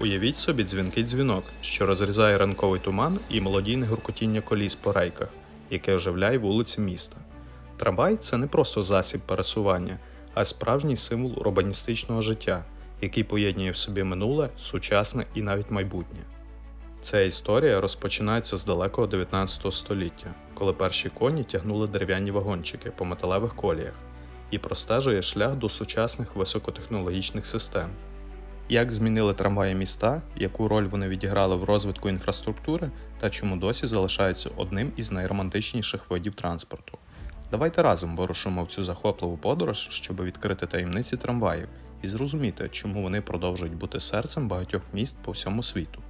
Уявіть собі дзвінкий дзвінок, що розрізає ранковий туман і мелодійне гуркотіння коліс по рейках, яке оживляє вулиці міста. Трамвай це не просто засіб пересування, а справжній символ урбаністичного життя, який поєднує в собі минуле, сучасне і навіть майбутнє. Ця історія розпочинається з далекого 19 століття, коли перші коні тягнули дерев'яні вагончики по металевих коліях і простежує шлях до сучасних високотехнологічних систем. Як змінили трамваї міста, яку роль вони відіграли в розвитку інфраструктури та чому досі залишаються одним із найромантичніших видів транспорту. Давайте разом вирушимо в цю захопливу подорож, щоб відкрити таємниці трамваїв і зрозуміти, чому вони продовжують бути серцем багатьох міст по всьому світу.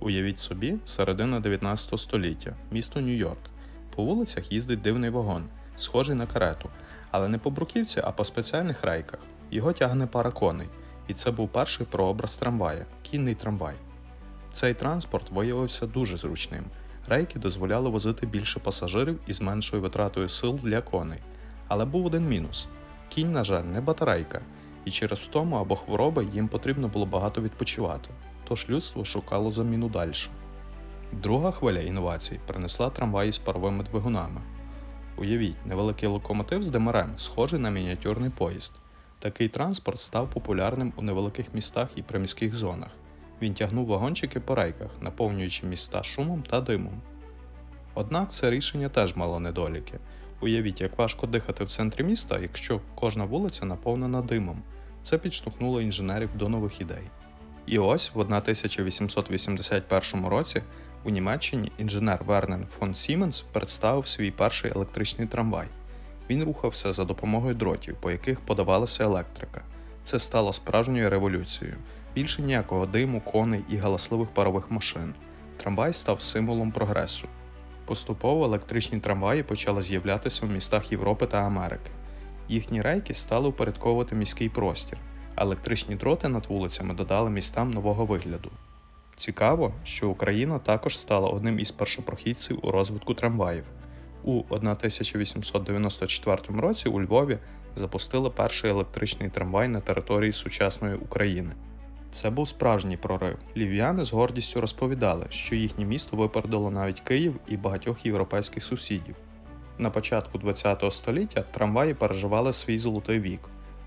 Уявіть собі, середина 19 століття, місто Нью-Йорк. По вулицях їздить дивний вагон, схожий на карету, але не по бруківці, а по спеціальних рейках. Його тягне пара коней, і це був перший прообраз трамвая кінний трамвай. Цей транспорт виявився дуже зручним. Рейки дозволяли возити більше пасажирів із меншою витратою сил для коней. Але був один мінус: кінь, на жаль, не батарейка, і через втому або хвороби їм потрібно було багато відпочивати, тож людство шукало заміну далі. Друга хвиля інновацій принесла трамваї з паровими двигунами. Уявіть, невеликий локомотив з демарем, схожий на мініатюрний поїзд. Такий транспорт став популярним у невеликих містах і приміських зонах. Він тягнув вагончики по рейках, наповнюючи міста шумом та димом. Однак це рішення теж мало недоліки. Уявіть, як важко дихати в центрі міста, якщо кожна вулиця наповнена димом. Це підштовхнуло інженерів до нових ідей. І ось в 1881 році у Німеччині інженер Вернен фон Сіменс представив свій перший електричний трамвай. Він рухався за допомогою дротів, по яких подавалася електрика. Це стало справжньою революцією. Більше ніякого диму, коней і галасливих парових машин. Трамвай став символом прогресу. Поступово електричні трамваї почали з'являтися в містах Європи та Америки. Їхні рейки стали упорядковувати міський простір, а електричні дроти над вулицями додали містам нового вигляду. Цікаво, що Україна також стала одним із першопрохідців у розвитку трамваїв. У 1894 році у Львові запустили перший електричний трамвай на території сучасної України. Це був справжній прорив. Львів'яни з гордістю розповідали, що їхнє місто випередило навіть Київ і багатьох європейських сусідів. На початку ХХ століття трамваї переживали свій золотий вік.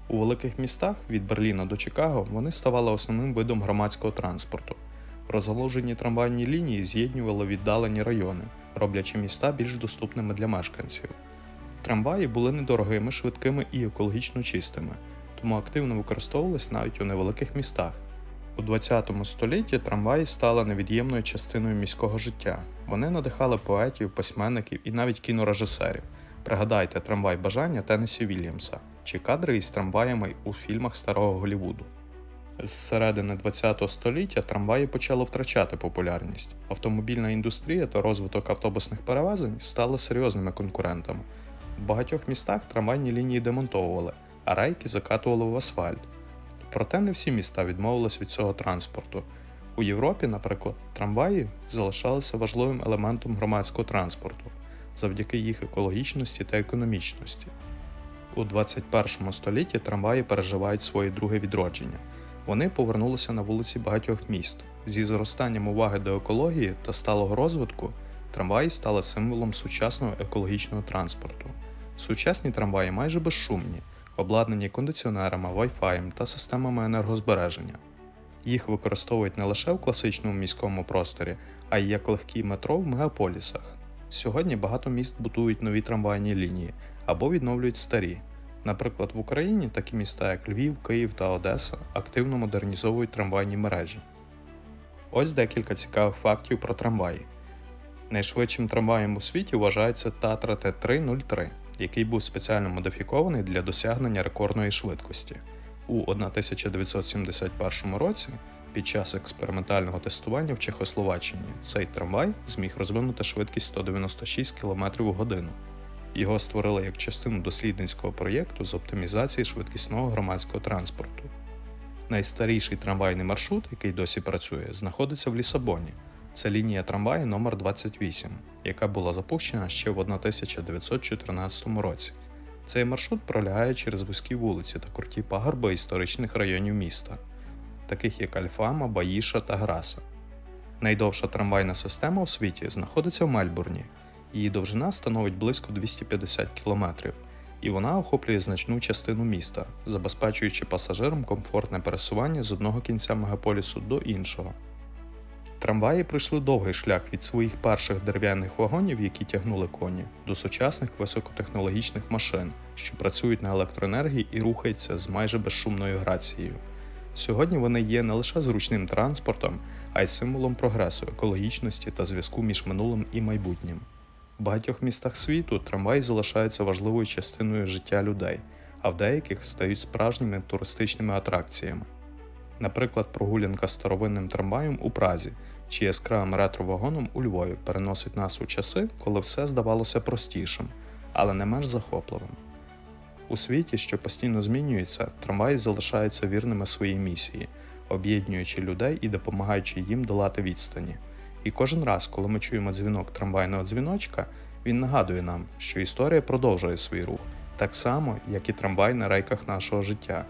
У великих містах від Берліна до Чикаго вони ставали основним видом громадського транспорту. Розгалужені трамвайні лінії з'єднували віддалені райони, роблячи міста більш доступними для мешканців. Трамваї були недорогими, швидкими і екологічно чистими, тому активно використовувались навіть у невеликих містах. У ХХ столітті трамваї стали невід'ємною частиною міського життя. Вони надихали поетів, письменників і навіть кінорежисерів. Пригадайте трамвай бажання Теннесі Вільямса чи кадри із трамваями у фільмах старого Голлівуду. З середини ХХ століття трамваї почали втрачати популярність. Автомобільна індустрія та розвиток автобусних перевезень стали серйозними конкурентами. В багатьох містах трамвайні лінії демонтовували, а рейки закатували в асфальт. Проте не всі міста відмовились від цього транспорту. У Європі, наприклад, трамваї залишалися важливим елементом громадського транспорту завдяки їх екологічності та економічності. У 21 столітті трамваї переживають своє друге відродження. Вони повернулися на вулиці багатьох міст. Зі зростанням уваги до екології та сталого розвитку трамваї стали символом сучасного екологічного транспорту. Сучасні трамваї майже безшумні, обладнані кондиціонерами, Wi-Fi та системами енергозбереження. Їх використовують не лише в класичному міському просторі, а й як легкі метро в мегаполісах. Сьогодні багато міст будують нові трамвайні лінії або відновлюють старі. Наприклад, в Україні такі міста, як Львів, Київ та Одеса, активно модернізовують трамвайні мережі. Ось декілька цікавих фактів про трамваї. Найшвидшим трамваєм у світі вважається Татра Т303, який був спеціально модифікований для досягнення рекордної швидкості. У 1971 році під час експериментального тестування в Чехословаччині цей трамвай зміг розвинути швидкість 196 км в годину. Його створили як частину дослідницького проєкту з оптимізації швидкісного громадського транспорту. Найстаріший трамвайний маршрут, який досі працює, знаходиться в Лісабоні. Це лінія трамваю номер 28 яка була запущена ще в 1914 році. Цей маршрут пролягає через вузькі вулиці та круті пагорби історичних районів міста. таких як Альфама, Баїша та Граса. Найдовша трамвайна система у світі знаходиться в Мельбурні. Її довжина становить близько 250 км, і вона охоплює значну частину міста, забезпечуючи пасажирам комфортне пересування з одного кінця мегаполісу до іншого. Трамваї пройшли довгий шлях від своїх перших дерев'яних вагонів, які тягнули коні, до сучасних високотехнологічних машин, що працюють на електроенергії і рухаються з майже безшумною грацією. Сьогодні вони є не лише зручним транспортом, а й символом прогресу, екологічності та зв'язку між минулим і майбутнім. В багатьох містах світу трамваї залишаються важливою частиною життя людей, а в деяких стають справжніми туристичними атракціями. Наприклад, прогулянка старовинним трамваєм у Празі чи яскравим ретро-вагоном у Львові переносить нас у часи, коли все здавалося простішим, але не менш захопливим. У світі, що постійно змінюється, трамваї залишаються вірними своїй місії, об'єднуючи людей і допомагаючи їм долати відстані. І кожен раз, коли ми чуємо дзвінок трамвайного дзвіночка, він нагадує нам, що історія продовжує свій рух, так само, як і трамвай на рейках нашого життя.